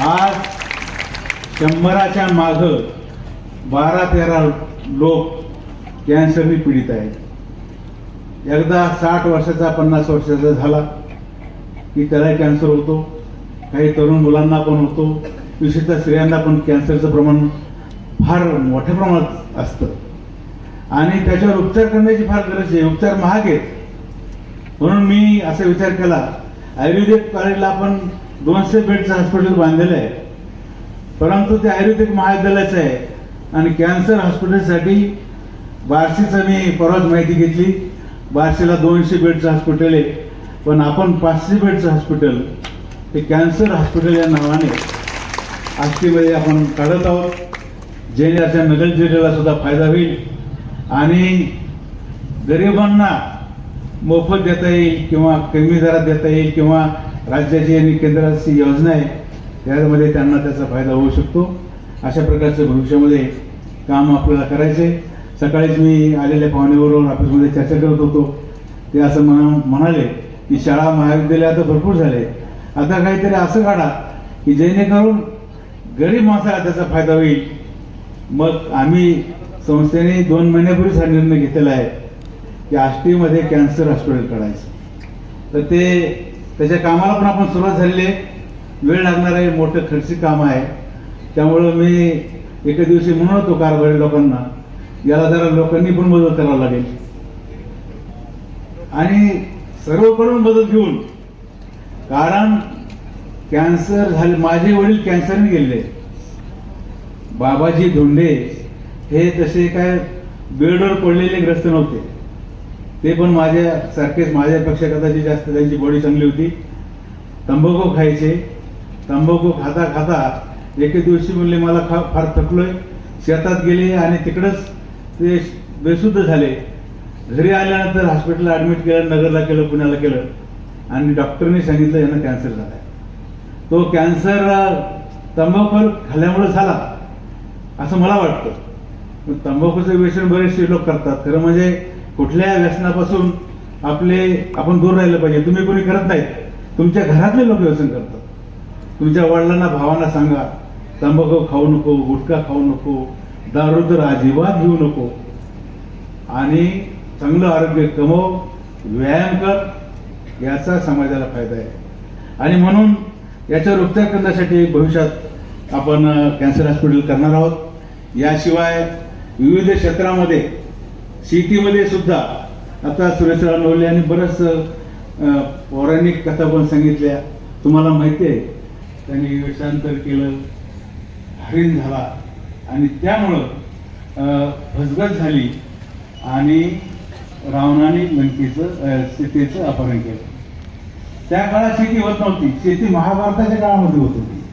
आज शंभराच्या माग बारा तेरा लोक कॅन्सरने पीडित आहेत. एकदा साठ वर्षाचा पन्नास वर्षाचा झाला की त्याला कॅन्सर होतो. काही तरुण मुलांना पण होतो. विशेषतः स्त्रियांना पण कॅन्सरचं प्रमाण फार मोठ्या प्रमाणात असतं. आणि त्याच्यावर उपचार करण्याची फार गरज आहे. उपचार महाग आहेत. म्हणून मी असा विचार केला आयुर्वेदिक कॉलेजला आपण दोनशे बेडचं हॉस्पिटल बांधलेलं आहे. परंतु ते आयुर्वेदिक महाविद्यालयाचं आहे. आणि कॅन्सर हॉस्पिटलसाठी बार्शीचं मी परवाच माहिती घेतली. बार्शीला दोनशे बेडचं हॉस्पिटल आहे. पण आपण पाचशे बेडचं हॉस्पिटल हे कॅन्सर हॉस्पिटल या नावाने आष्टीमध्ये आपण काढत आहोत. जेण्याच्या नगर जिल्ह्याला सुद्धा फायदा होईल. आणि गरिबांना मोफत देता येईल किंवा कमी दरात देता येईल किंवा राज्याची आणि केंद्राची योजना आहे त्यामध्ये त्यांना त्याचा फायदा होऊ शकतो. अशा प्रकारचं भविष्यामध्ये काम आपल्याला करायचे. सकाळीच मी आलेल्या पाहुण्याबरोबर ऑफिसमध्ये चर्चा करत होतो. ते असं म्हणा म्हणाले की शाळा महाविद्यालय आता भरपूर झाले. आता काहीतरी असं काढा की जेणेकरून गरीब माणसाला त्याचा फायदा होईल. मग आम्ही संस्थेने दोन महिन्यापूर्वीच हा निर्णय घेतलेला आहे की आष्टीमध्ये कॅन्सर हॉस्पिटल काढायचं. तर ते त्याच्या कामाला पण आपण सुरुवात झालेली आहे. वेळ लागणार आहे मोठं खर्चिक काम आहे. त्यामुळं मी एके दिवशी म्हणून होतो कारभारी लोकांना याला जरा लोकांनी पण मदत करावं लागेल. आणि सर्वकडून मदत घेऊन कारण कॅन्सर झाले माझे वडील कॅन्सरने गेले. बाबाजी धोंडे हे तसे काय बेडवर पडलेले ग्रस्त नव्हते. ते पण माझ्या सारखेच माझ्यापेक्षा कदाचित जास्त त्यांची बॉडी चांगली होती. तंबाखू खायचे. तंबाखू खाता खाता एके दिवशी म्हणले मला खा फार थकलोय. शेतात गेले आणि तिकडंच ते बेशुद्ध झाले. घरी आल्यानंतर हॉस्पिटलला ॲडमिट केलं नगरला केलं पुण्याला केलं. आणि डॉक्टरने सांगितलं यांना कॅन्सर झाला आहे तो कॅन्सर तंबाखू खाल्ल्यामुळे झाला असं मला वाटतं. तंबाखूचं व्यसन बरेचसे लोक करतात. खरं म्हणजे कुठल्या व्यसनापासून आपले आपण दूर राहिलं पाहिजे? तुम्ही कोणी करत नाहीत. तुमच्या घरातले लोक व्यसन करतात. तुमच्या वडिलांना भावांना सांगा तंबाखू खाऊ नको गुटखा खाऊ नको दारू तर अजिबात घेऊ नको. आणि चांगलं आरोग्य कमव व्यायाम कर याचा समाजाला फायदा आहे. आणि म्हणून याच्यावर उपचार करण्यासाठी भविष्यात आपण कॅन्सर हॉस्पिटल करणार आहोत. याशिवाय विविध क्षेत्रामध्ये शेतीमध्ये सुद्धा आता सुरेशराव नवले यांनी बरंच पौराणिक कथा पण सांगितल्या. तुम्हाला माहिती आहे त्यांनी वेषांतर केलं हरिण झाला. आणि त्यामुळं अ, फसगत झाली आणि रावणाने लंकेचं सीतेचं अपहरण केलं. त्या काळात शेती होत नव्हती. शेती महाभारताच्या काळामध्ये होत होती.